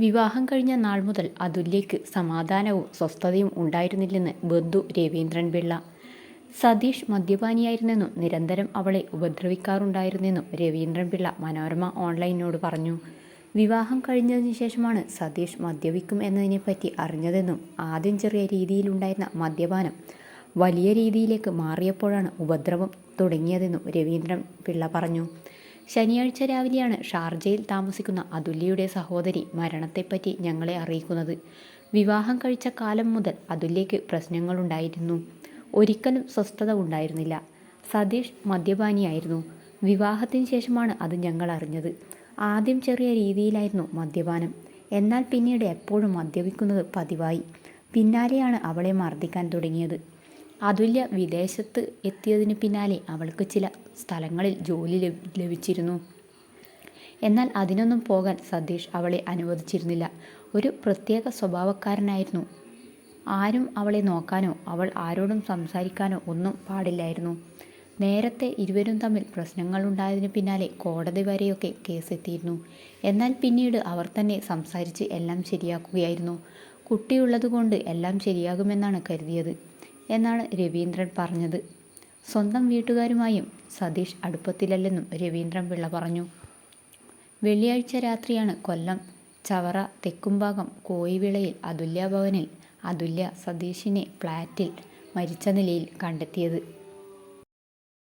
വിവാഹം കഴിഞ്ഞ നാൾ മുതൽ അതുല്യയ്ക്ക് സമാധാനവും സ്വസ്ഥതയും ഉണ്ടായിരുന്നില്ലെന്ന് ബന്ധു രവീന്ദ്രൻ പിള്ള. സതീഷ് മദ്യപാനിയായിരുന്നെന്നും നിരന്തരം അവളെ ഉപദ്രവിക്കാറുണ്ടായിരുന്നെന്നും രവീന്ദ്രൻ പിള്ള മനോരമ ഓൺലൈനിനോട് പറഞ്ഞു. വിവാഹം കഴിഞ്ഞതിന് ശേഷമാണ് സതീഷ് മദ്യപിക്കും എന്നതിനെപ്പറ്റി അറിഞ്ഞതെന്നും ആദ്യം ചെറിയ രീതിയിലുണ്ടായിരുന്ന മദ്യപാനം വലിയ രീതിയിലേക്ക് മാറിയപ്പോഴാണ് ഉപദ്രവം തുടങ്ങിയതെന്നും രവീന്ദ്രൻ പിള്ള പറഞ്ഞു. ശനിയാഴ്ച രാവിലെയാണ് ഷാർജയിൽ താമസിക്കുന്ന അതുല്യയുടെ സഹോദരി മരണത്തെപ്പറ്റി ഞങ്ങളെ അറിയിക്കുന്നത്. വിവാഹം കഴിച്ച കാലം മുതൽ അതുല്യയ്ക്ക് പ്രശ്നങ്ങളുണ്ടായിരുന്നു. ഒരിക്കലും സ്വസ്ഥത ഉണ്ടായിരുന്നില്ല. സതീഷ് മദ്യപാനിയായിരുന്നു. വിവാഹത്തിന് ശേഷമാണ് അത് ഞങ്ങൾ അറിഞ്ഞത്. ആദ്യം ചെറിയ രീതിയിലായിരുന്നു മദ്യപാനം. എന്നാൽ പിന്നീട് എപ്പോഴും മദ്യപിക്കുന്നത് പതിവായി. പിന്നാലെയാണ് അവളെ മർദ്ദിക്കാൻ തുടങ്ങിയത്. അതുല്യ വിദേശത്ത് എത്തിയതിന് പിന്നാലെ അവൾക്ക് ചില സ്ഥലങ്ങളിൽ ജോലി ലഭിച്ചിരുന്നു. എന്നാൽ അതിനൊന്നും പോകാൻ സതീഷ് അവളെ അനുവദിച്ചിരുന്നില്ല. ഒരു പ്രത്യേക സ്വഭാവക്കാരനായിരുന്നു. ആരും അവളെ നോക്കാനോ അവൾ ആരോടും സംസാരിക്കാനോ ഒന്നും പാടില്ലായിരുന്നു. നേരത്തെ ഇരുവരും തമ്മിൽ പ്രശ്നങ്ങളുണ്ടായതിന് പിന്നാലെ കോടതി വരെയൊക്കെ കേസെത്തിയിരുന്നു. എന്നാൽ പിന്നീട് അവർ തന്നെ സംസാരിച്ച് എല്ലാം ശരിയാക്കുകയായിരുന്നു. കുട്ടിയുള്ളതുകൊണ്ട് എല്ലാം ശരിയാകുമെന്നാണ് കരുതിയത്. എന്നാണ് രവീന്ദ്രൻ പറഞ്ഞത്. സ്വന്തം വീട്ടുകാരുമായും സതീഷ് അടുപ്പത്തിലല്ലെന്നും രവീന്ദ്രൻ പിള്ള പറഞ്ഞു. വെള്ളിയാഴ്ച രാത്രിയാണ് കൊല്ലം ചവറ തെക്കുംഭാഗം കോയിവിളയിൽ അതുല്യ ഭവനിൽ അതുല്യ സതീഷിനെ ഫ്ളാറ്റിൽ മരിച്ച നിലയിൽ കണ്ടെത്തിയത്.